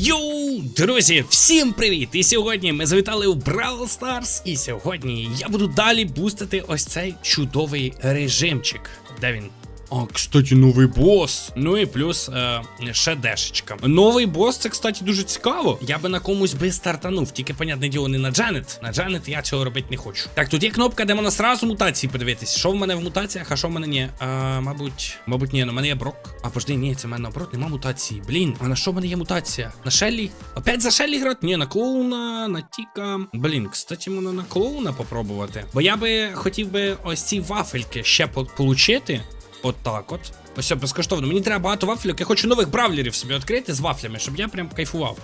Йоу, друзі, всім привіт! І сьогодні ми завітали в Brawl Stars. І сьогодні я буду далі бустити ось цей чудовий режимчик. Де він? А, кстати, новий бос. Ну і плюс е, ще дешечка. Новий бос, це, кстати, дуже цікаво. Я би на комусь би стартанув, тільки, понятне діло, не на Джанет. На Джанет я цього робити не хочу. Так, тут є кнопка, де можна сразу мутації подивитись. Що в мене в мутаціях, а що в мене ні. А, мабуть, мабуть, ні, на мене є брок. А пожди, ні, це в мене наоборот нема мутації. Блін, а на що в мене є мутація? На Шеллі? Опять за Шеллі грати? Ні, на клоуна, на Тіка. Блін, кстати, можна на клоуна попробувати. Бо я би хотів би ось ці вафельки ще по- получити. От так от. Ось безкоштовно. Мені треба багато вафлів. Я хочу нових бравлерів собі відкрити з вафлями, щоб я прям кайфував.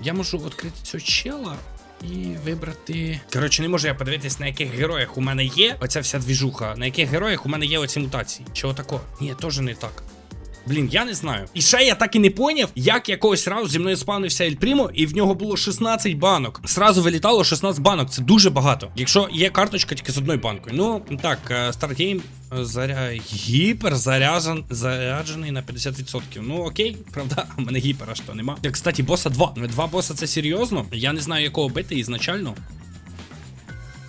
я можу відкрити цього чела і вибрати. Коротше, не можу я подивитись, на яких героях у мене є оця вся двіжуха, на яких героях у мене є оці мутації. Чого такого? Ні, теж не так. Блін, я не знаю. І ще я так і не поняв, як якогось разу зі мною спавнився Ель Прімо, і в нього було 16 банок. Сразу вилітало 16 банок. Це дуже багато. Якщо є карточка тільки з одною банкою. Ну так, е, стартгейм е, заря... гіпер заряжен... заряджений на 50%. Ну окей, правда, у мене гіпера що нема. Так, кстати, боса 2. Два боса це серйозно. Я не знаю, якого бити ізначально.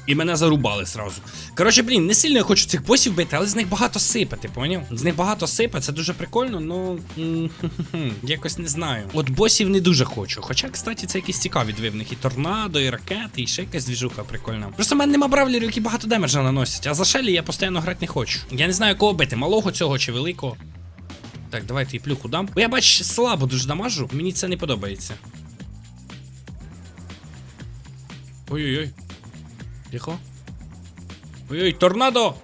І мене зарубали сразу. Коротше, блін, не сильно я хочу цих босів бити, але з них багато сипе, ти поняв? З них багато сипе, це дуже прикольно, ну якось не знаю. От босів не дуже хочу. Хоча, кстати, це якісь цікаві дві в них. І торнадо, і ракети, і ще якась двіжуха прикольна. Просто в мене нема бравлерів, які багато демеджа наносять, а за Шелі я постійно грати не хочу. Я не знаю, кого бити, малого цього чи великого. Так, давайте і плюху дам. Бо я бач, слабо дуже дамажу, мені це не подобається. Ой-ой-ой. Тихо. Ой-ой, торнадо!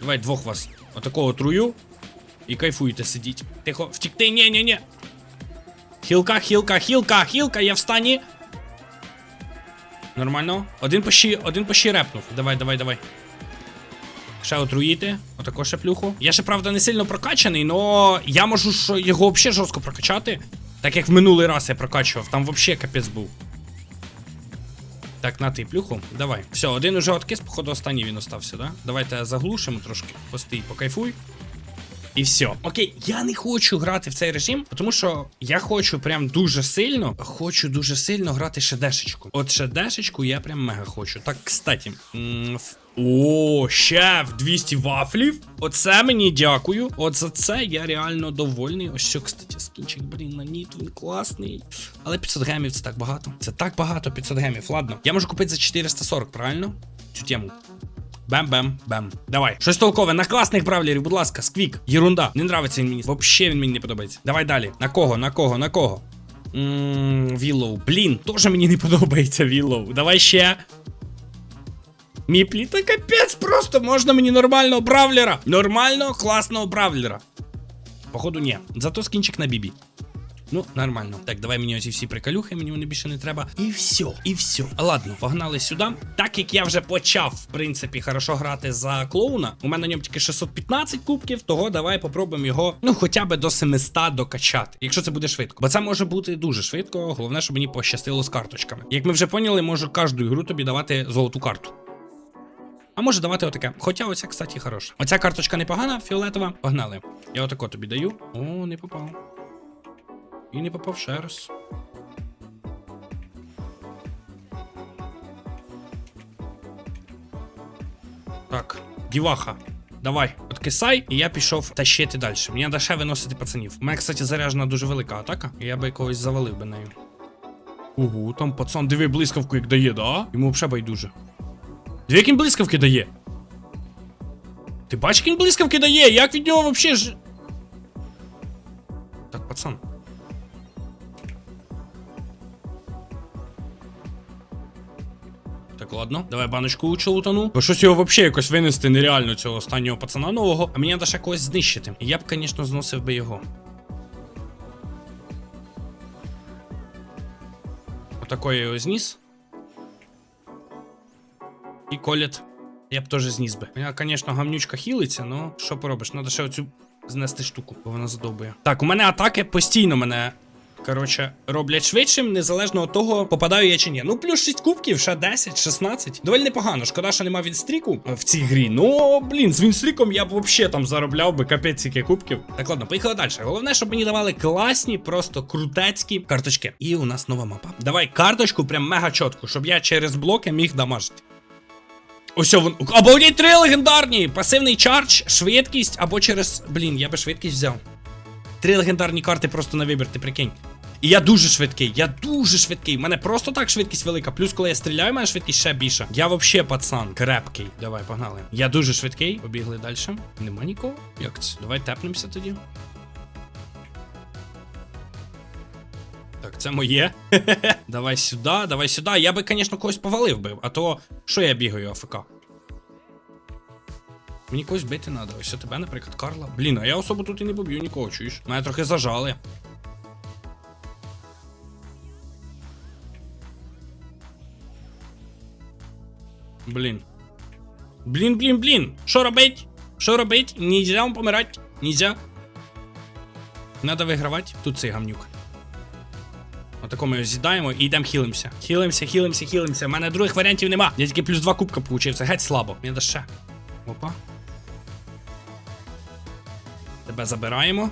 Давай двох вас. Отакого трую. І кайфуєте сидіть. Тихо, втікти, ні. Хілка, хілка, хілка, хілка, я в стані. Нормально. Один по один по репнув. Давай, давай, давай. Ще отруїти. Отако ще плюху. Я ще, правда, не сильно прокачаний, но я можу його взагалі жорстко прокачати. Так як в минулий раз я прокачував, там взагалі капець був. Так, на ти плюху. Давай. Все, один уже откис, походу, останній він остався, да? Давайте заглушимо трошки. Постій, покайфуй. І все. Окей, я не хочу грати в цей режим, тому що я хочу прям дуже сильно, хочу дуже сильно грати шедешечку. От шедешечку я прям мега хочу. Так, кстати. О, в 200 вафлів. Оце мені дякую. От за це я реально довольний. Ось що, кстати, скінчик, блін, на ніт, він класний. Але 500 гемів це так багато. Це так багато 500 гемів. Ладно. Я можу купити за 440, правильно? Цю тему. Бем-бем-бем. Давай. Щось толкове. На класних бравлерів, будь ласка, сквік. Єрунда. Не нравиться він мені. Вообще він мені не подобається. Давай далі. На кого? На кого? На кого? Ммм, Віллоу. Блін, теж мені не подобається Віллоу. Давай ще. Міплі, та капець, просто можна мені нормального бравлера. Нормального, класного бравлера. Походу, ні. Зато скінчик на бібі. Ну, нормально. Так, давай мені оці всі приколюхи, мені вони більше не треба. І все, і все. Ладно, погнали сюди. Так як я вже почав, в принципі, хорошо грати за клоуна. У мене на ньому тільки 615 кубків, того давай попробуємо його, ну, хоча б до 700 докачати. Якщо це буде швидко. Бо це може бути дуже швидко. Головне, щоб мені пощастило з карточками. Як ми вже поняли, можу кожну ігру тобі давати золоту карту. А може давати отаке. Хоча оця, кстати, хороша. Оця карточка непогана, фіолетова. Погнали. Я отако тобі даю. О, не попав. І не попав ще раз. Так, діваха. Давай, откисай, і я пішов тащити далі. Мені треба виносити пацанів. У мене, кстати, заряджена дуже велика атака, і я би когось завалив би нею. Ого, там пацан, диви блискавку, як дає, да? Йому взагалі байдуже. Диви, як він дає. Ти бачиш, як дає? Як від нього взагалі ж. Так, пацан. Так, ладно, давай баночку лучше лутану. Бо щось його взагалі якось винести нереально цього останнього пацана нового. А мені треба ще когось знищити. Я б, звісно, зносив би його. Отакої його зніс. І коліт. Я б теж зніс би. Я, звісно, гамнючка хілиться, але що поробиш? Надо ще оцю знести штуку, бо вона задовбує. Так, у мене атаки постійно мене Коротше, роблять швидшим, незалежно від того, попадаю я чи ні. Ну, плюс 6 кубків, ще 10, 16. Доволі непогано. Шкода, що нема вінстріку в цій грі. Ну, блін, з вінстріком я б взагалі там заробляв би капець скільки кубків. Так, ладно, поїхали далі. Головне, щоб мені давали класні, просто крутецькі карточки. І у нас нова мапа. Давай карточку, прям мега чітку, щоб я через блоки міг дамажити. Ось вон. Обалдеть три легендарні! Пасивний чардж, швидкість або через. Блін, я би швидкість взяв. Три легендарні карти просто на вибір, ти прикинь. І я дуже швидкий, я дуже швидкий. У мене просто так швидкість велика. Плюс, коли я стріляю, у мене швидкість ще більша. Я вообще пацан, крепкий. Давай, погнали. Я дуже швидкий. Побігли далі. Нема нікого? Як це? Давай тепнемося тоді. Це моє. давай сюди, давай сюди. Я би, звісно, когось повалив би, а то що я бігаю АФК? Мені когось бити треба. Ось тебе, наприклад, Карла. Блін, а я особо тут і не поб'ю нікого, чуєш? Мене трохи зажали. Блін. Блін, блін, блін. Що робить? Що робить? Нельзя помирати. Нельзя. Надо вигравати. Тут цей гамнюк. Отако ми з'їдаємо і йдемо хілимося. Хілимося, хілимося, хілимося. У мене других варіантів нема. Я тільки плюс два кубка получив. Це геть слабо. Мені ще. Опа. Тебе забираємо.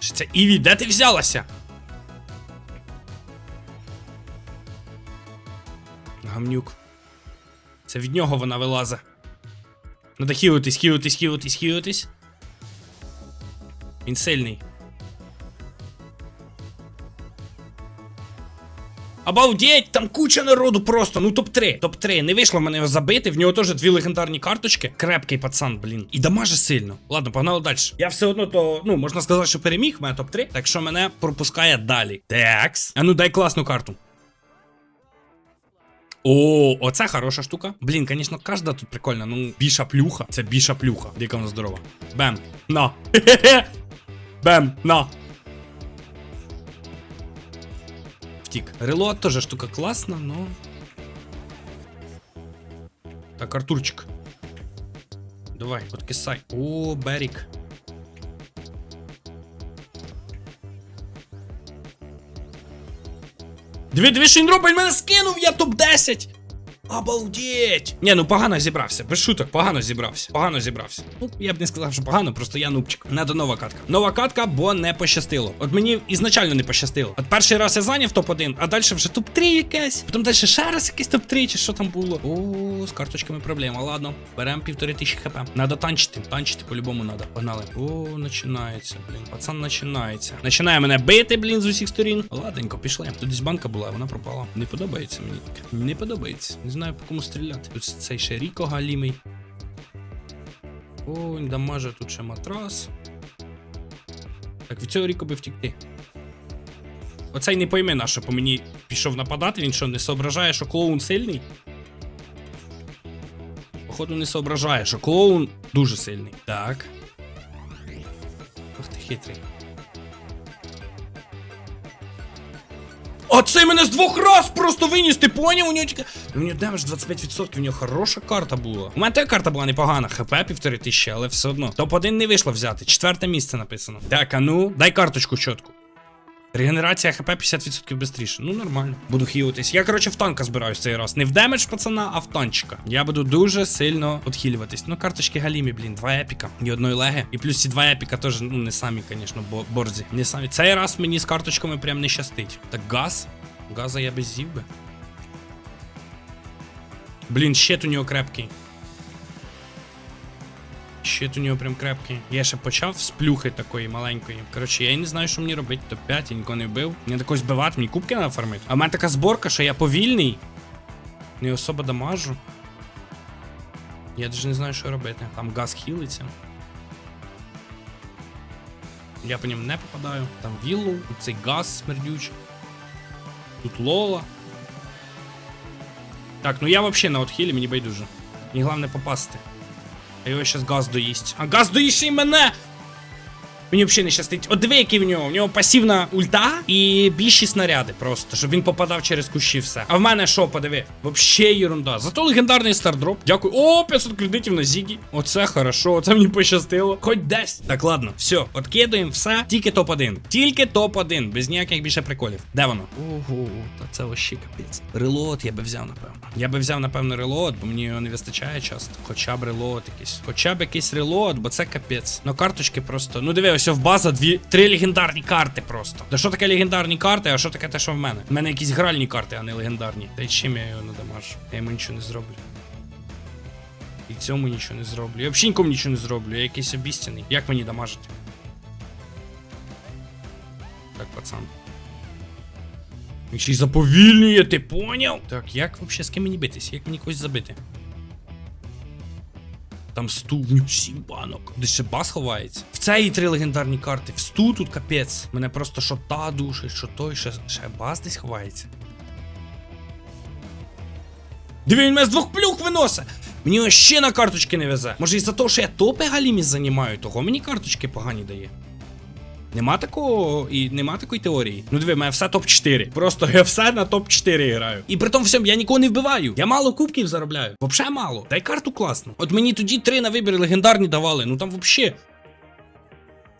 Це Іві, де ти взялася? Гамнюк. Це від нього вона вилазить. Надо хілитись, хілитись, хілитись, хілитись. Він. Обалдеть, там куча народу просто. Ну топ-3. Топ-3. Не вийшло мене його забити. В нього теж дві легендарні карточки. Крепкий пацан, блін. І дамаже сильно. Ладно, погнали далі. Я все одно то, ну, можна сказати, що переміг в мене топ-3. Так що мене пропускає далі. Такс. А ну дай класну карту. О, оце хороша штука. Блін, звісно, кожна тут прикольна. Ну, біша плюха. Це біша плюха. Яка вона здорова. Бем. На. Бем. На. Втік. Релот теж штука класна, но. Так, Артурчик. Давай, откисай. О, Берік. Дві дві що мене скинув, я топ-10. Обалдеть! Ні, ну погано зібрався. Без шуток, погано зібрався. Погано зібрався. Ну, я б не сказав, що погано, просто я нубчик. Надо нова катка. Нова катка, бо не пощастило. От мені ізначально не пощастило. От перший раз я зайняв топ-1, а далі вже топ-3 якесь. Потім далі ще раз якийсь топ-3, чи що там було. О, з карточками проблема. Ладно, беремо півтори тисячі хп. Надо танчити. Танчити по-любому надо. Погнали. О, починається, блін. Пацан починається. Починає мене бити, блін, з усіх сторін. Ладенько, пішли. Тут десь банка була, вона пропала. Не подобається мені. Не подобається. Не знаю по кому стріляти. Тут цей ще Ріко галімий. О, він дамаже тут ще матрас. Так, від цього Ріко би втікти. Оцей не пойме на що по мені пішов нападати, він що, не соображає, що клоун сильний? Походу не соображає, що клоун дуже сильний. Так. Ох ти хитрий. А цей мене з двох раз просто виніс, ти поняв? У нього тільки. У нього демедж 25%, у нього хороша карта була. У мене та карта була непогана, хп півтори тисячі, але все одно. Топ-1 не вийшло взяти. Четверте місце написано. Так, а ну, дай карточку чітку. Регенерація хп 50% швидше. Ну нормально. Буду хілитись. Я, коротше, в танка збираюсь цей раз. Не в демедж пацана, а в танчика. Я буду дуже сильно відхилюватись. Ну, карточки галімі, блін, два епіка. І одної леги. І плюс ці два епіка теж, ну, не самі, звісно, бо борзі. Не самі. Цей раз мені з карточками прям не щастить. Так, газ. Газа я без зів би. Блін, щит у нього крепкий. Щит у нього прям крепкий. Я ще почав з плюхи такої маленької. Коротше, я не знаю, що мені робити. Топ-5, я нікого не вбив. Мені такось збивати, мені кубки треба фармити. А в мене така зборка, що я повільний. Не особо дамажу. Я навіть не знаю, що робити. Там газ хілиться. Я по ньому не попадаю. Там віллу, тут цей газ смердючий. Тут лола. Так, ну я вообще на отхилі, мені байдуже. Мені головне попасти. А його щас газ доїсть. А газ доїсть і мене! Мені взагалі не щастить. От диви, який в нього. В нього пасивна ульта і більші снаряди просто, щоб він попадав через кущі все. А в мене що, подиви? Вообще ерунда. Зато легендарний стардроп. Дякую. О, 500 кредитів на Зігі. Оце хорошо, це мені пощастило. Хоч десь. Так, ладно, все, откидуємо все. Тільки топ-1. Тільки топ-1, без ніяких більше приколів. Де воно? Ого, та це вообще капець. Релот я би взяв, напевно. Я би взяв, напевно, релот, бо мені його не вистачає часто. Хоча б релот якийсь. Хоча б якийсь релот, бо це капець. Ну карточки просто. Ну диви, ось в база дві, три легендарні карти просто. Та що таке легендарні карти, а що таке те, що в мене? У мене якісь гральні карти, а не легендарні. Та й чим я його надамажу? Я йому нічого не зроблю. І цьому нічого не зроблю. Я взагалі нікому нічого не зроблю. Я якийсь обіцяний. Як мені дамажити? Так, пацан. Він ще й заповільнює, ти поняв? Так, як взагалі з ким мені битись? Як мені когось забити? Там сту в нього сім банок. Де ще бас ховається. В цій три легендарні карти. В сту тут капець. Мене просто що та душить, що той, ще, ще бас десь ховається. Диві, він мене з двох плюх виносить. Мені ще на карточки не везе. Може із-за того, що я топи галіміс займаю, того мені карточки погані дає. Нема такого і нема такої теорії. Ну диви, мене все топ-4. Просто я все на топ-4 граю. І при тому всьому я нікого не вбиваю. Я мало кубків заробляю. Вообще мало. Дай карту класну. От мені тоді три на вибір легендарні давали. Ну там вообще.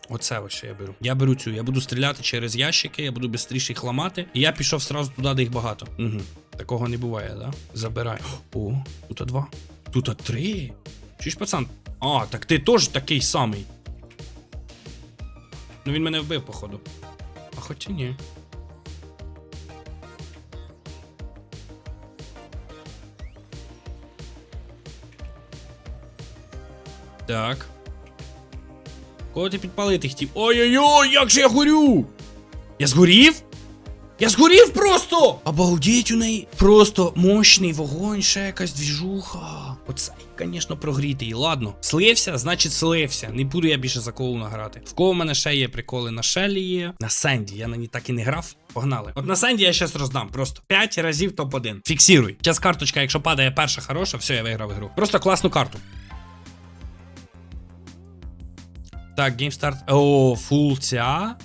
Оце ось що я беру. Я беру цю. Я буду стріляти через ящики, я буду швидше їх ламати. І я пішов сразу туди, де їх багато. Угу. Такого не буває, да? Забирай. О, тут два. Тут три. Чуєш, пацан? А, так ти теж такий самий. Ну він мене вбив, походу. А хоча ні. Так. Кого ти підпалити хотів? Ой-ой-ой, як же я горю! Я згорів? Я згорів просто! Обалдеть у неї. Просто мощний вогонь, ще якась двіжуха. Оце, звісно, прогрітий. Ладно, слився, значить слився. Не буду я більше за колу награти. В кого в мене ще є приколи на Шелі є. На Сенді. Я на ній так і не грав. Погнали. От на Сенді я щас роздам. Просто 5 разів топ-1. Фіксируй. Зараз карточка, якщо падає перша хороша, все, я виграв ігру. Просто класну карту. Так, геймстарт. О, фул ця.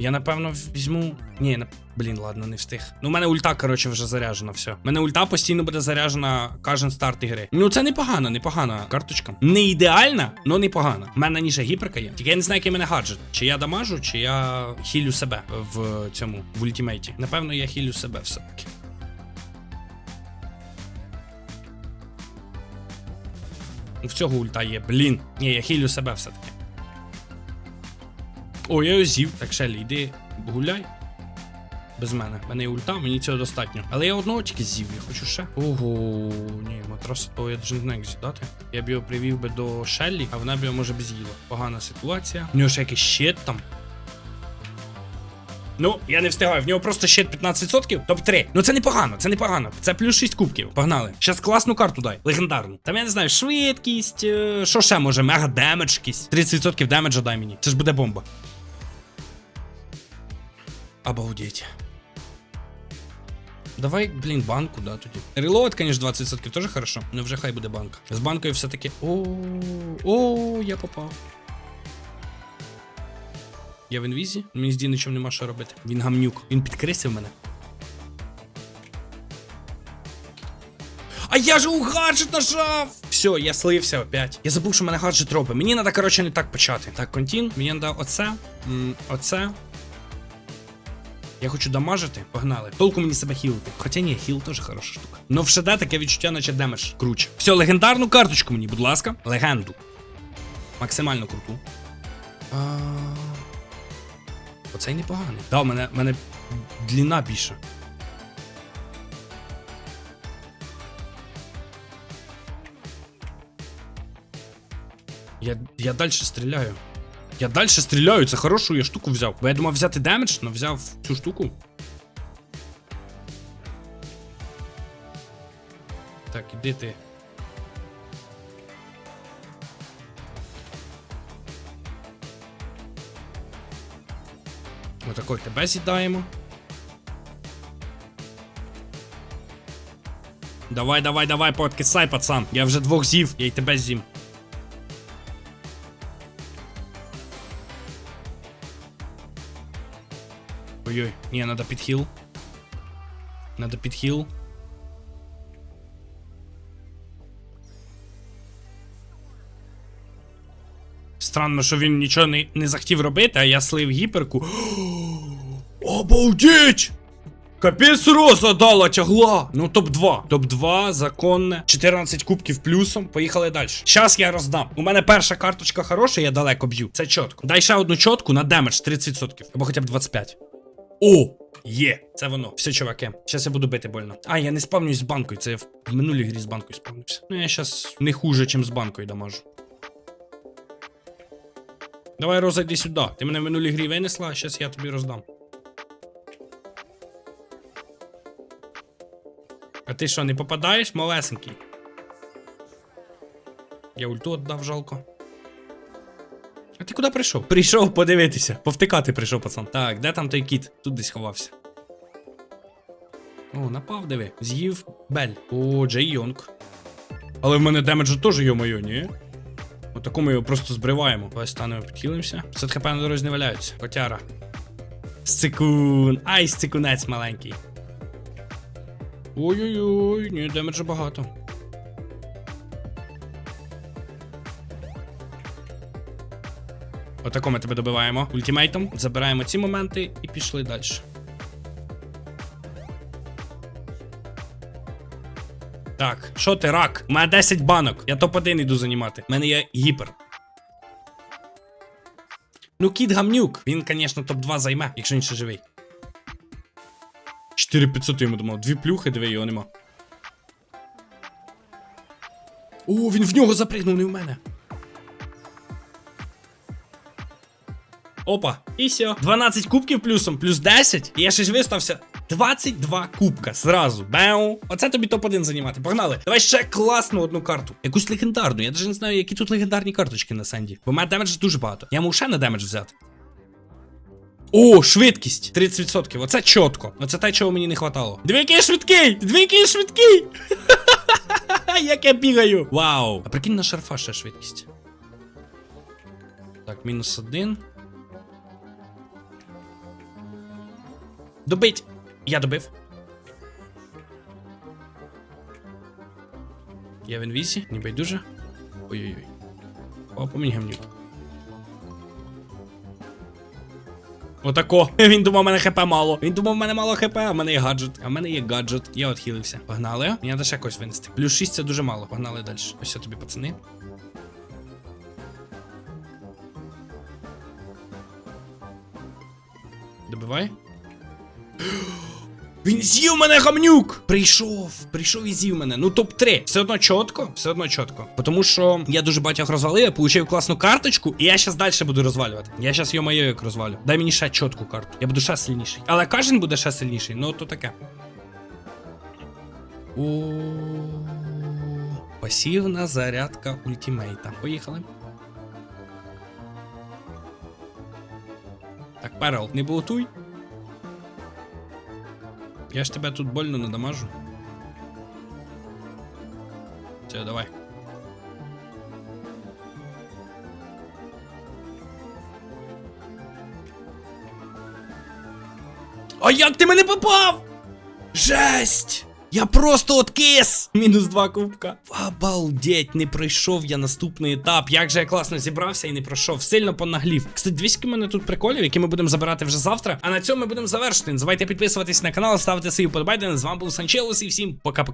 Я напевно візьму. Ні, на... блін, ладно, не встиг. Ну, у мене ульта, коротше, вже заряджена, все. У мене ульта постійно буде заряджена кожен старт ігри. Ну, це непогано, непогана карточка. Не ідеальна, але непогана. У мене ніже гіперка є. Тільки я не знаю, який мене гаджет. Чи я дамажу, чи я хілю себе в цьому в ультимейті. Напевно, я хілю себе все-таки. В цього ульта є, блін. Ні, я хілю себе все-таки. О, я його з'їв. Так, Шелі, йди гуляй. Без мене. Мене є ульта, мені цього достатньо. Але я одного тільки з'їв, я хочу ще. Ого, ні, матраса того я даже не знаю, як з'їдати. Я б його привів би до Шеллі, а вона б його може б з'їла. Погана ситуація. У нього ще якийсь щит там. Ну, я не встигаю, в нього просто щит 15%, топ-3. Ну це непогано, це непогано. Це плюс 6 кубків. Погнали. Щас класну карту дай. Легендарну. Там я не знаю, швидкість. е, Що ще може? Мега демедж якийсь. 30% демеджа дай мені. Це ж буде бомба. Обалдеть. Давай, блін, банку, да, тоді. Релоад, конечно, 20% теж хорошо. Ну вже хай буде банка. З банкою все-таки. О, о, я попав. Я в інвізі. Мені з Діничем нема що робити. Він гамнюк. Він підкресив мене. А я же у гаджет нажав! Все, я слився опять. Я забув, що в мене гаджет робить. Мені треба, коротше, не так почати. Так, контін. Мені треба оце. Оце. Я хочу дамажити, погнали. Толку мені себе хілити. Хоча ні, хіл теж хороша штука. Но в ШД таке відчуття, наче демедж круче. Все, легендарну карточку мені, будь ласка. Легенду. Максимально круту. А... Оцей непоганий. Да, у мене, мене длина більша. Я, я далі стріляю. Я далі стріляю, це хорошу я штуку взяв. Бо я думав взяти демедж, але взяв цю штуку. Так, іди ти. Отако тебе з'їдаємо. Давай, давай, давай, подкисай, пацан. Я вже двох з'їв, я й тебе з'їм. Ой-ой, ні, надо підхіл. Надо підхіл. Странно, що він нічого не, не захотів робити, а я слив гіперку. Обалдеть! Капець роза дала тягла. Ну, топ-2. Топ-2, законне. 14 кубків плюсом. Поїхали далі. Щас я роздам. У мене перша карточка хороша, я далеко б'ю. Це чітко. Дай ще одну чітку на демедж 30%. Або хоча б 25. О! Є, це воно. Все, чуваки. Щас я буду бити больно. А, я не спавнюсь з банкою. Це я в минулій грі з банкою спавнився. Ну, я щас не хуже, чим з банкою дамажу. Давай, Роза, йди сюди. Ти мене в минулій грі винесла, а щас я тобі роздам. А ти що, не попадаєш, малесенький? Я ульту віддав жалко. А ти куди прийшов? Прийшов подивитися. Повтикати прийшов, пацан. Так, де там той кіт? Тут десь ховався. О, напав, диви. З'їв Бель. О, Джей Йонг. Але в мене демеджу теж йо-моє, ні? Отаку ми його просто збриваємо. Давай станемо, підхилимося. 50 хп на дорозі не валяються. Котяра. Сцикун. Ай, сцикунець маленький. Ой-ой-ой, ні, демеджа багато. Отако ми тебе добиваємо ультимейтом, забираємо ці моменти і пішли далі. Так, що ти, рак? У мене 10 банок. Я топ-1 йду займати. У мене є гіпер. Ну, кіт гамнюк. Він, звісно, топ-2 займе, якщо він живий. 4500 йому думав. Дві плюхи, диви, його нема. О, він в нього запригнув, не в мене. Опа, і все. 12 кубків плюсом, плюс 10. І я ще ж вистався. 22 кубка зразу. Беу. Оце тобі топ-1 займати. Погнали. Давай ще класну одну карту. Якусь легендарну. Я навіть не знаю, які тут легендарні карточки на Сенді. Бо в мене демедж дуже багато. Я можу ще на демедж взяти. О, швидкість 30%. Оце чітко. Оце те, чого мені не який я швидкий! Диви, який швидкий! Як я бігаю! Вау! А прикинь на шарфа ще швидкість. Так, мінус один. Добить! Я добив. Я в інвізі, не байдуже. Ой-ой-ой. О, по мені гамнюк. Отако. Він думав, у мене хп мало. Він думав, у мене мало хп, а в мене є гаджет. А в мене є гаджет. Я отхилився. Погнали. Мені треба ще якось винести. Плюс 6 це дуже мало. Погнали далі. Ось тобі, пацани. Добивай. Він з'їв мене гамнюк! Прийшов, прийшов і з'їв мене. Ну топ-3. Все одно чітко, все одно чітко. Тому що я дуже багатьох розвалив, я получив класну карточку, і я зараз далі буду розвалювати. Я зараз його моє як розвалю. Дай мені ще чітку карту. Я буду ще сильніший. Але кожен буде ще сильніший, ну то таке. О, Пасівна зарядка ультимейта. Поїхали. Так, Перл, не блутуй. Я ж тебя тут больно надамажу. Все, давай. А як ти мене попав? Жесть! Я просто откис! Мінус два кубка. Обалдеть, не пройшов я наступний етап. Як же я класно зібрався і не пройшов. Сильно понаглів. Кстати, двіськи мене тут приколів, які ми будемо забирати вже завтра. А на цьому ми будемо завершити. Не забувайте підписуватись на канал, ставити свої вподобайки. З вами був Санчелос і всім пока-пока.